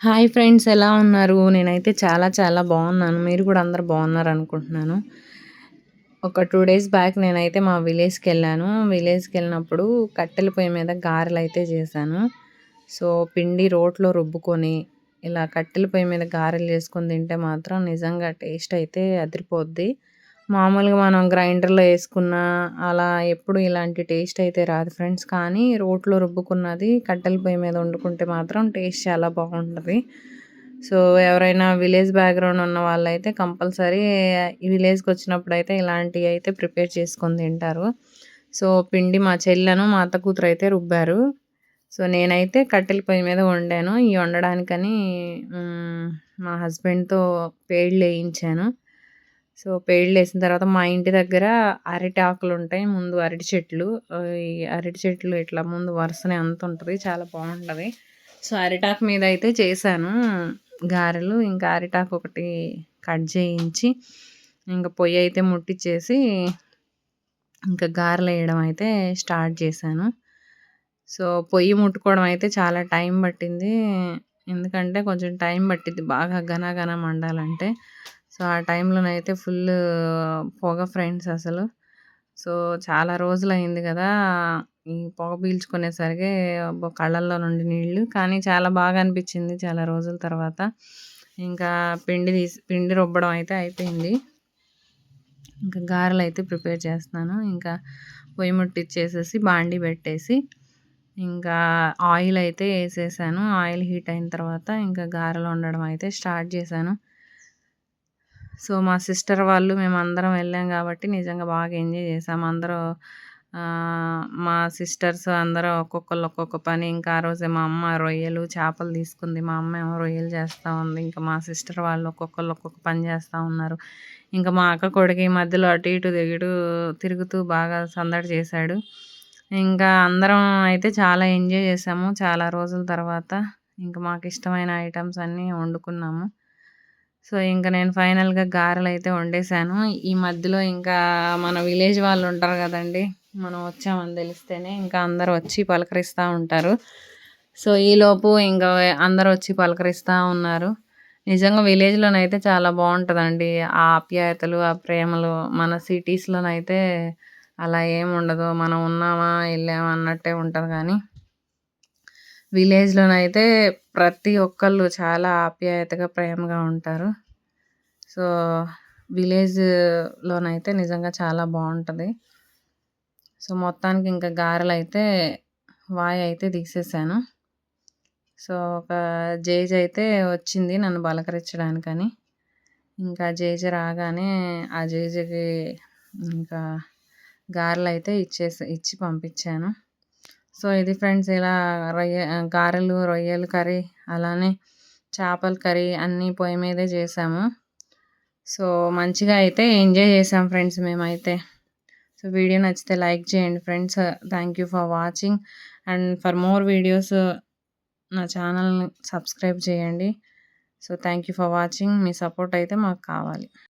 Hi friends ఎలా ఉన్నారు? నేనైతే చాలా చాలా బాగున్నాను. మీరు కూడా అందరు బాగున్నారు అనుకుంటున్నాను ఒక టూ డేస్ బ్యాక్ నేనైతే మా విలేజ్కి వెళ్ళాను. విలేజ్కి వెళ్ళినప్పుడు కట్టెల పొయ్యి మీద గారెలు అయితే చేశాను. సో పిండి రోట్లో రుబ్బుకొని ఇలా కట్టెల పొయ్యి మీద గారెలు చేసుకొని తింటే మాత్రం నిజంగా టేస్ట్ అయితే అదిరిపోద్ది. మామూలుగా మనం గ్రైండర్లో వేసుకున్న అలా ఎప్పుడు ఇలాంటి టేస్ట్ అయితే రాదు ఫ్రెండ్స్. కానీ రోట్లో రుబ్బుకున్నది కట్టెల పొయ్యి మీద వండుకుంటే మాత్రం టేస్ట్ చాలా బాగుంటుంది. సో ఎవరైనా విలేజ్ బ్యాక్గ్రౌండ్ ఉన్న వాళ్ళైతే కంపల్సరీ విలేజ్కి వచ్చినప్పుడు అయితే ఇలాంటివి అయితే ప్రిపేర్ చేసుకొని తింటారు. సో పిండి మా చెల్లెను మా అత్త కూతురు అయితే రుబ్బారు. సో నేనైతే కట్టెల పొయ్యి మీద వండాను. ఈ వండడానికని మా హస్బెండ్తో పేళ్ళు వేయించాను. సో పేళ్ళు వేసిన తర్వాత మా ఇంటి దగ్గర అరటి ఆకులు ఉంటాయి. ముందు అరటి చెట్లు. ఈ అరటి చెట్లు ఇట్లా ముందు వరుసనే అంత ఉంటుంది. చాలా బాగుంటుంది. సో అరిటాకు మీద అయితే చేశాను గారెలు. ఇంకా అరిటాకు ఒకటి కట్ చేయించి ఇంకా పొయ్యి అయితే ముట్టించేసి ఇంకా గారెలు వేయడం అయితే స్టార్ట్ చేశాను. సో పొయ్యి ముట్టుకోవడం అయితే చాలా టైం పట్టింది. ఎందుకంటే కొంచెం టైం పట్టింది బాగా ఘన ఘన మండాలంటే. సో ఆ టైంలోనైతే ఫుల్ పొగ ఫ్రెండ్స్ అసలు. సో చాలా రోజులు అయింది కదా ఈ పొగ పీల్చుకునేసరికి కళ్ళల్లో నుండి నీళ్ళు. కానీ చాలా బాగా అనిపించింది చాలా రోజుల తర్వాత. ఇంకా పిండి తీసి పిండి రుబ్బడం అయితే అయిపోయింది. ఇంకా గారెలు అయితే ప్రిపేర్ చేస్తున్నాను. ఇంకా పొయ్యి ముట్టిచ్చేసేసి బాండి పెట్టేసి ఇంకా ఆయిల్ అయితే వేసేసాను. ఆయిల్ హీట్ అయిన తర్వాత ఇంకా గారెలు వండడం అయితే స్టార్ట్ చేశాను. సో మా సిస్టర్ వాళ్ళు మేము అందరం వెళ్ళాం కాబట్టి నిజంగా బాగా ఎంజాయ్ చేసాము అందరూ మా సిస్టర్స్ అందరూ ఒక్కొక్కరు ఒక్కొక్క పని. ఇంకా ఆ రోజే మా అమ్మ రొయ్యలు చేపలు తీసుకుంది. మా అమ్మ ఏమో రొయ్యలు చేస్తూ ఉంది. ఇంకా మా సిస్టర్ వాళ్ళు ఒక్కొక్కరు ఒక్కొక్క పని చేస్తూ ఉన్నారు. ఇంకా మా అక్క కొడుకు ఈ మధ్యలో అటు ఇటు దిగుడు తిరుగుతూ బాగా సందడి చేశాడు. ఇంకా అందరం అయితే చాలా ఎంజాయ్ చేసాము. చాలా రోజుల తర్వాత ఇంకా మాకు ఇష్టమైన ఐటమ్స్ అన్నీ వండుకున్నాము. సో ఇంకా నేను ఫైనల్గా గారెలు అయితే వండేసాను ఈ మధ్యలో ఇంకా మన విలేజ్ వాళ్ళు ఉంటారు కదండి మనం వచ్చామని తెలిస్తేనే ఇంకా అందరు వచ్చి పలకరిస్తూ ఉంటారు. సో ఈలోపు ఇంకా అందరు వచ్చి పలకరిస్తూ ఉన్నారు. నిజంగా విలేజ్లోనైతే చాలా బాగుంటుందండి. ఆ ఆప్యాయతలు ఆ ప్రేమలు మన సిటీస్లోనైతే అలా ఏమి ఉండదు. మనం ఉన్నామా వెళ్ళామా అన్నట్టే ఉంటుంది కానీ విలేజ్లోనైతే ప్రతి ఒక్కళ్ళు చాలా ఆప్యాయతగా ప్రేమగా ఉంటారు. సో విలేజ్లోనైతే నిజంగా చాలా బాగుంటుంది. సో మొత్తానికి ఇంకా గారెలు అయితే వాయి అయితే తీసేసాను. సో ఒక జేజ్ అయితే వచ్చింది నన్ను బలకరించడానికని. ఇంకా జేజ రాగానే ఆ జేజకి ఇంకా గారెలు అయితే ఇచ్చేసి ఇచ్చి పంపించాను. సో ఇది ఫ్రెండ్స్ ఇలా రొయ్య గారెలు రొయ్యలు కర్రీ అలానే చేపల కర్రీ అన్నీ పొయ్యి మీదే చేసాము. సో మంచిగా అయితే ఎంజాయ్ చేసాం ఫ్రెండ్స్ మేమైతే. సో వీడియో నచ్చితే లైక్ చేయండి friends. Thank you for watching and for more videos నా ఛానల్ని సబ్స్క్రైబ్ చేయండి. So thank you for watching me support అయితే మాకు కావాలి.